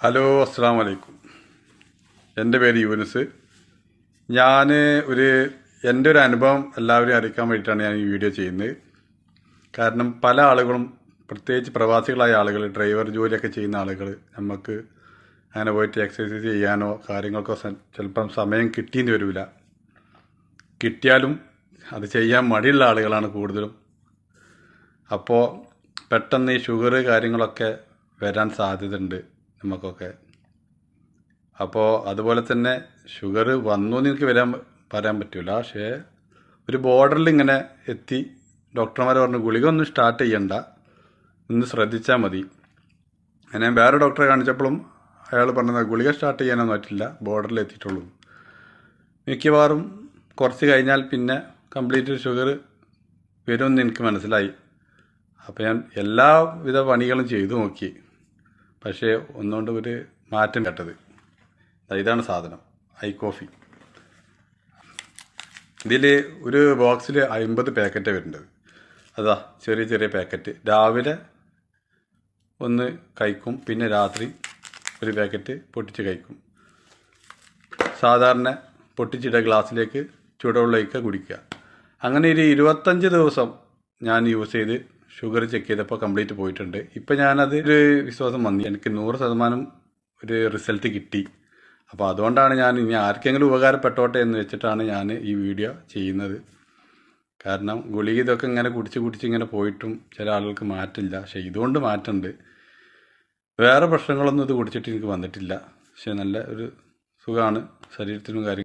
Hello അസ്സാം വലൈക്കും എന്റെ പേര് യൂനിസ്. ഞാൻ ഒരു എന്റെ ഒരു അനുഭവം എല്ലാവരെയും അറിയിക്കാൻ വേണ്ടിയിട്ടാണ് ഞാൻ ഈ വീഡിയോ ചെയ്യുന്നത്. കാരണം പല ആളുകളും പ്രത്യേകിച്ച് പ്രവാസികളായ ആളുകൾ ഡ്രൈവർ ജോലിയൊക്കെ ചെയ്യുന്ന ആളുകൾ നമുക്ക് അങ്ങനെ പോയിട്ട് എക്സസൈസ് ചെയ്യാനോ കാര്യങ്ങൾക്കോ ചിലപ്പം സമയം കിട്ടിയെന്ന് വരില്ല കിട്ടിയാലും അത് ചെയ്യാൻ മടിയുള്ള ആളുകളാണ് കൂടുതലും. അപ്പോൾ പെട്ടെന്ന് ഈ ഷുഗർ കാര്യങ്ങളൊക്കെ വരാൻ സാധ്യതയുണ്ട്. നമുക്കൊക്കെ. അപ്പോൾ അതുപോലെ തന്നെ ഷുഗർ വന്നു എന്ന് എനിക്ക് വരാൻ പറയാൻ പറ്റില്ല പക്ഷേ ഒരു ബോർഡറിൽ ഇങ്ങനെ എത്തി ഡോക്ടർമാർ പറഞ്ഞു ഗുളിക ഒന്നും സ്റ്റാർട്ട് ചെയ്യണ്ട. ഒന്ന് ശ്രദ്ധിച്ചാൽ മതി. അങ്ങനെ വേറെ ഡോക്ടറെ കാണിച്ചപ്പോഴും അയാൾ പറഞ്ഞത് ഗുളിക സ്റ്റാർട്ട് ചെയ്യാനൊന്നും പറ്റില്ല ബോർഡറിൽ എത്തിയിട്ടുള്ളൂ. മിക്കവാറും കുറച്ച് കഴിഞ്ഞാൽ പിന്നെ കംപ്ലീറ്റ് ഷുഗർ വരുമെന്ന് എനിക്ക് മനസ്സിലായി. അപ്പോൾ ഞാൻ എല്ലാവിധ പണികളും ചെയ്തു നോക്കി. പക്ഷേ ഒന്നുകൊണ്ട് ഒരു മാറ്റം കേട്ടത്. ഇതാണ് സാധനം. I coffee. ഇതിൽ ഒരു ബോക്സിൽ അമ്പത് പാക്കറ്റ് വരുന്നുണ്ട് അതാ ചെറിയ ചെറിയ പാക്കറ്റ്. രാവിലെ ഒന്ന് കഴിക്കും പിന്നെ രാത്രി ഒരു പാക്കറ്റ് പൊട്ടിച്ച് കഴിക്കും. സാധാരണ പൊട്ടിച്ചിട്ട ഗ്ലാസ്സിലേക്ക് ചൂടുവെള്ളം കുടിക്കുക. അങ്ങനെ ഒരു ഇരുപത്തഞ്ച് ദിവസം ഞാൻ യൂസ് ചെയ്ത് ഷുഗർ ചെക്ക് ചെയ്തപ്പോൾ കംപ്ലീറ്റ് പോയിട്ടുണ്ട്. ഇപ്പം ഞാനത് ഒരു വിശ്വാസം വന്നു. എനിക്ക് നൂറ് ശതമാനം ഒരു റിസൾട്ട് കിട്ടി. അപ്പോൾ അതുകൊണ്ടാണ് ഞാൻ ഇനി ആർക്കെങ്കിലും ഉപകാരപ്പെട്ടോട്ടെ എന്ന് വെച്ചിട്ടാണ് ഞാൻ ഈ വീഡിയോ ചെയ്യുന്നത്. കാരണം ഗുളിക ഇതൊക്കെ ഇങ്ങനെ കുടിച്ച് കുടിച്ച് ഇങ്ങനെ പോയിട്ടും ചില ആളുകൾക്ക് മാറ്റില്ല. പക്ഷേ ഇതുകൊണ്ട് മാറ്റുണ്ട്. വേറെ പ്രശ്നങ്ങളൊന്നും ഇത് കുടിച്ചിട്ട് എനിക്ക് വന്നിട്ടില്ല. പക്ഷേ നല്ല ഒരു സുഖമാണ് ശരീരത്തിനും കാര്യം